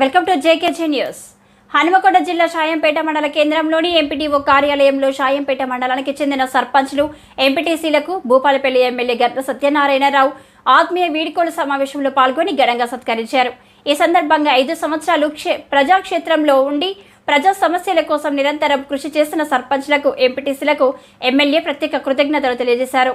Welcome to JKG news. Hanumakonda జిల్లా షాయంపేట మండల కేంద్రంలోని ఎంపీటీఓ కార్యాలయంలో షాయంపేట మండలానికి చెందిన సర్పంచ్లు ఎంపీటీసీలకు భూపాలపల్లి ఎమ్మెల్యే గట్ల సత్యనారాయణరావు ఆత్మీయ వీడుకోలు సమావేశంలో పాల్గొని ఘనంగా సత్కరించారు. ఈ సందర్భంగా ఐదు సంవత్సరాలు క్షే ప్రజాక్షేత్రంలో ఉండి ప్రజా సమస్యల కోసం నిరంతరం కృషి చేస్తున్న సర్పంచ్లకు ఎంపీటీసీలకు ఎమ్మెల్యే ప్రత్యేక కృతజ్ఞతలు తెలియజేశారు.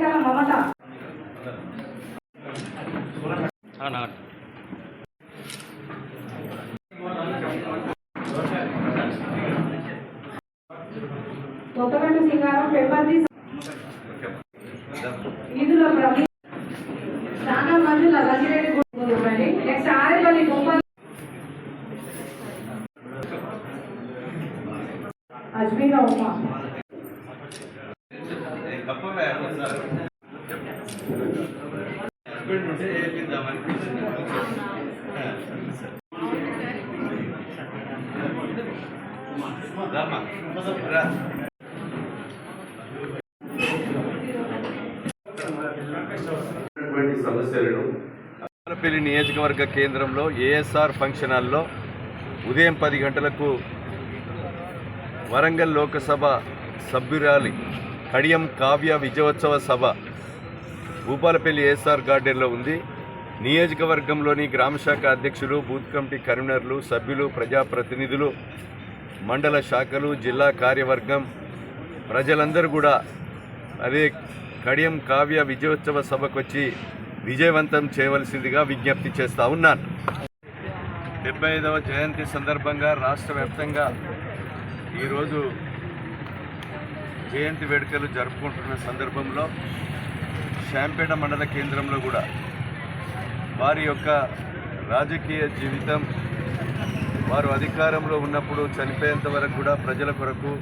కొడమేకల మమత కొత్తగంటి సింగారం పెంపర్తి నిధుల ప్రవీణ్ చాలా మంజుల రంగిరెడ్డి గుడి నెక్స్ట్ ఆరేపల్లి అజ్మీరా ఉమా సమస్యలను నియోజకవర్గ కేంద్రంలో ఏఎస్ఆర్ ఫంక్షన్ హాల్లో ఉదయం పది గంటలకు వరంగల్ లోకసభ సభ్యురాలి కడియం కావ్య విజయోత్సవ సభ భూపాలపల్లి ఏఎస్ఆర్ గార్డెన్లో ఉంది. నియోజకవర్గంలోని గ్రామశాఖ అధ్యక్షులు బూత్ కమిటీ కన్వీనర్లు సభ్యులు ప్రజాప్రతినిధులు మండల శాఖలు జిల్లా కార్యవర్గం ప్రజలందరూ కూడా అదే కడియం కావ్య విజయోత్సవ సభకు వచ్చి విజయవంతం చేయవలసిందిగా విజ్ఞప్తి చేస్తా ఉన్నాను. డెబ్బై ఐదవ జయంతి సందర్భంగా రాష్ట్ర వ్యాప్తంగా ఈరోజు జయంతి వేడుకలు జరుపుకుంటున్న సందర్భంలో శాంపేట మండల కేంద్రంలో కూడా వారి యొక్క రాజకీయ జీవితం వారు అధికారంలో ఉన్నప్పుడు చనిపోయేంత వరకు కూడా ప్రజల కొరకు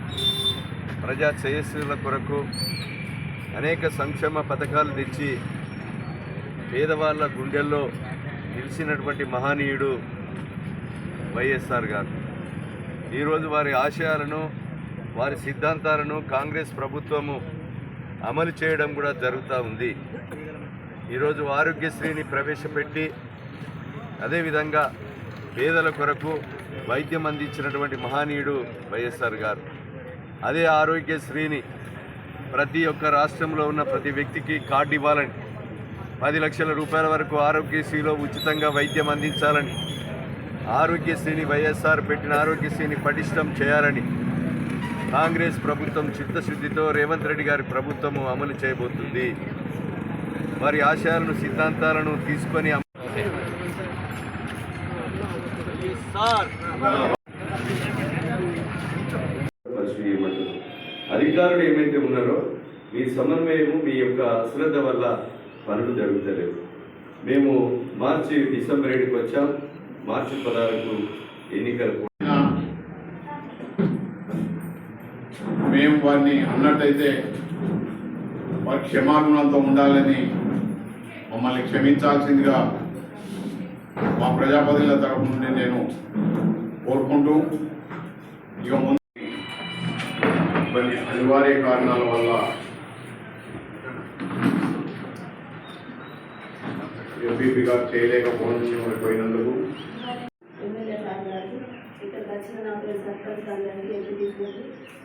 ప్రజా శ్రేయస్సుల కొరకు అనేక సంక్షేమ పథకాలు తెచ్చి పేదవాళ్ళ గుండెల్లో నిలిచినటువంటి మహనీయుడు వైఎస్ఆర్ గారు. ఈరోజు వారి ఆశయాలను వారి సిద్ధాంతాలను కాంగ్రెస్ ప్రభుత్వము అమలు చేయడం కూడా జరుగుతూ ఉంది. ఈరోజు ఆరోగ్యశ్రీని ప్రవేశపెట్టి అదేవిధంగా పేదల కొరకు వైద్యం అందించినటువంటి మహనీయుడు వైఎస్ఆర్ గారు. అదే ఆరోగ్యశ్రీని ప్రతి ఒక్క రాష్ట్రంలో ఉన్న ప్రతి వ్యక్తికి కార్డు ఇవ్వాలని పది లక్షల రూపాయల వరకు ఆరోగ్యశ్రీలో ఉచితంగా వైద్యం అందించాలని ఆరోగ్యశ్రీని వైఎస్ఆర్ పెట్టిన ఆరోగ్యశ్రీని పటిష్టం చేయాలని కాంగ్రెస్ ప్రభుత్వం చిత్తశుద్ధితో రేవంత్ రెడ్డి గారి ప్రభుత్వము అమలు చేయబోతుంది. వారి ఆశయాలను సిద్ధాంతాలను తీసుకొని అధికారులు ఏమైతే ఉన్నారో మీ సమన్వయము మీ యొక్క అశ్రద్ధ వల్ల పనులు జరుగుతలేవు మేము మార్చి డిసెంబర్ ఏడుకి వచ్చాం మార్చి పదహారుకు ఎన్నికలు మేము వారిని అన్నట్టయితే వారి క్షమాగుణంతో ఉండాలని మమ్మల్ని క్షమించాల్సిందిగా మా ప్రజాపతిల తరపు నుండి నేను కోరుకుంటూ ఇక ముందు కొన్ని అనివార్య కారణాల వల్ల ఎంపీపీ గారు చేయలేకపోయినందుకు ఎమ్మెల్యే సార్ గారు ఇక్కడికి వచ్చిన సర్పంచ్ అందరికీ ఎంపీ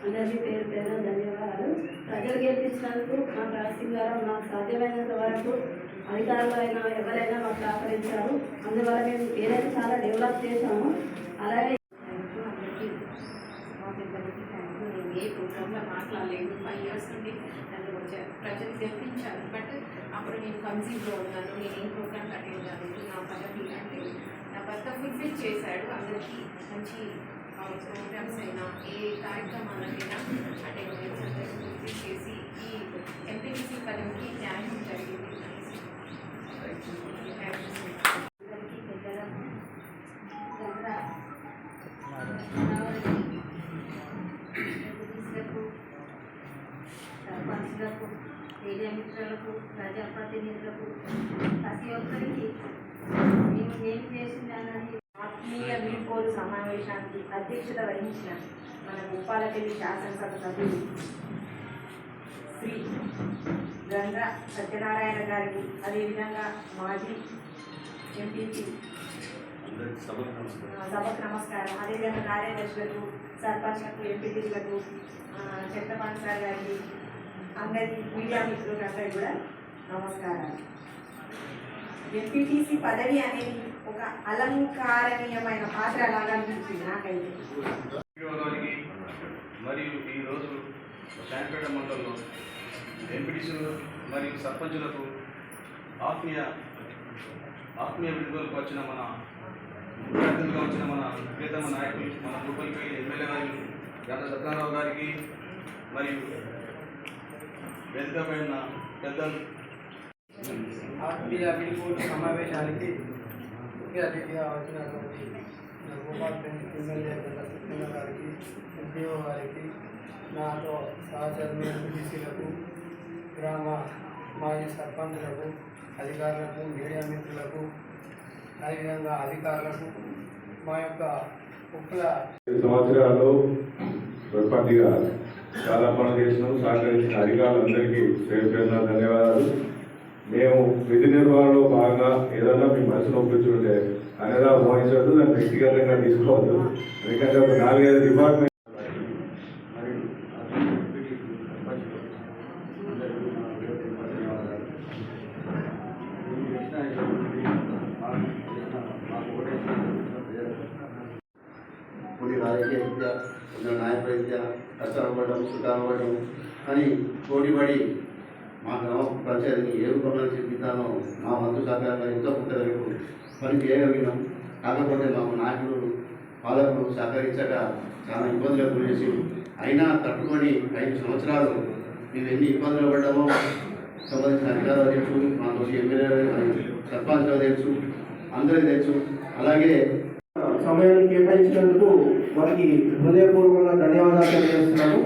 అందరికీ పేరు పేరు ధన్యవాదాలు. ప్రజలు గెలిపించినందుకు మా రాసింగ్ గారు మాకు సాధ్యమైనంత వరకు అధికారులు అయినా ఎవరైనా మాకు సహకరించారు. అందువల్ల మేము పేరెంట్స్ చాలా డెవలప్ చేశాము అలాగే ఏ ప్రోగ్రాంలో మాట్లాడలేదు ఫైవ్ ఇయర్స్ నుండి నన్ను ప్రజలు గెలిపించారు బట్ అప్పుడు నేను కన్సీవ్లో ఉన్నాను నేను ఏం ప్రోగ్రామ్ అటెండ్ కాలేదు నా పదవి అంటే నా భర్త ఫుల్ఫిల్ చేశాడు అందరికీ మంచి ప్రోగ్రామ్స్ అయినా ఏ కార్యక్రమాలకైనా అంటే చేసి అందరికీ పూర్తి చేసి ఈ ఎంపీటీసీ పదవికి న్యాయం జరిగింది. సర్పంచులకు యూ మీడియా మిత్రులకు ప్రజాప్రతినిధులకు ప్రతి ఒక్కరికి మేము ఏం చేసిందన్నది ఆత్మీయ వీడ్కోలు సమావేశానికి అధ్యక్షత వహించిన మన భూపాలపల్లి శాసనసభ సభ్యులు శ్రీ గంగ సత్యనారాయణ గారికి అదేవిధంగా మాజీ ఎంపీపీ సభకు నమస్కారం. అదేవిధంగా కార్యదర్శులకు సర్పంచ్లకు ఎంపీటీలకు చంద్రబాబు సార్ గారికి అందరికీ మీడియా మిత్రులకు అందరికీ కూడా నమస్కారాలు. ఎంపీటీసీ పదవి అనేది ఒక అలంకారణీయమైన పాత్ర లాగా అనిపించింది నాకైతే. గారికి మరియు ఈరోజు శాంపేట మండలంలో ఎంపీటీసీలు మరియు సర్పంచులకు ఆత్మీయ ఆత్మీయ విడుదలకు వచ్చిన మన ముఖ్య వచ్చిన మన ప్రియతమ నాయకులు మన భూపల్లి ఎమ్మెల్యే గారు గంట సత్యనారావు గారికి మరియు వేదికపై ఉన్న పెద్దలు ఆత్మీయ విడిపోటు సమావేశానికి ముఖ్య అతిథిగా వచ్చినటువంటి నా గోపాల్పల్లి ఎమ్మెల్యే గంట సత్యనారాయణ గారికి ఎంపీఓ గారికి నాతో సహచరులు ఎంపీసీలకు గ్రామ మాజీ సర్పంచులకు అధికారులకు మీడియా మిత్రులకు అదేవిధంగా అధికారులకు మా యొక్క ముఖ్య ఐదు సంవత్సరాల్లో సర్పంచ్గా చాలా పనులు చేసినాం సహకరించిన అధికారులందరికీ పేరు పేరున ధన్యవాదాలు. మేము విధి నిర్వహణలో భాగంగా ఏదన్నా మీ మనసులో కూర్చుంటే అనేదా మోహించవద్దు దాన్ని వ్యక్తిగతంగా తీసుకోవద్దు. ఎందుకంటే ఒక నాలుగైదు డిపార్ట్మెంట్ కొన్ని రాజకీయ విద్య కొందరు నాయకుల విద్య కష్టపడడం సుఖపడడం అని పోటీపడి మా గ్రామ పంచాయతీని ఏ రూపంలో చూపిస్తానో మా వంతు సహకారంగా ఎంతో కొంతవరకు పని చేయగలిగినాం. కాకపోతే మాకు నాయకులు పాలకులు సహకరించక చాలా ఇబ్బందులకు గురేసి అయినా తట్టుకొని ఐదు సంవత్సరాలు మేము ఎన్ని ఇబ్బందులు పడ్డామో సంబంధించిన అధికారులు తెలుసు మా తోటి ఎమ్మెల్యే సర్పంచ్లు తెలుసు అందరికీ తెలుసు. అలాగే సమయాన్ని కేటాయించినందుకు వారికి హృదయపూర్వకంగా ధన్యవాదాలు తెలియజేస్తున్నాను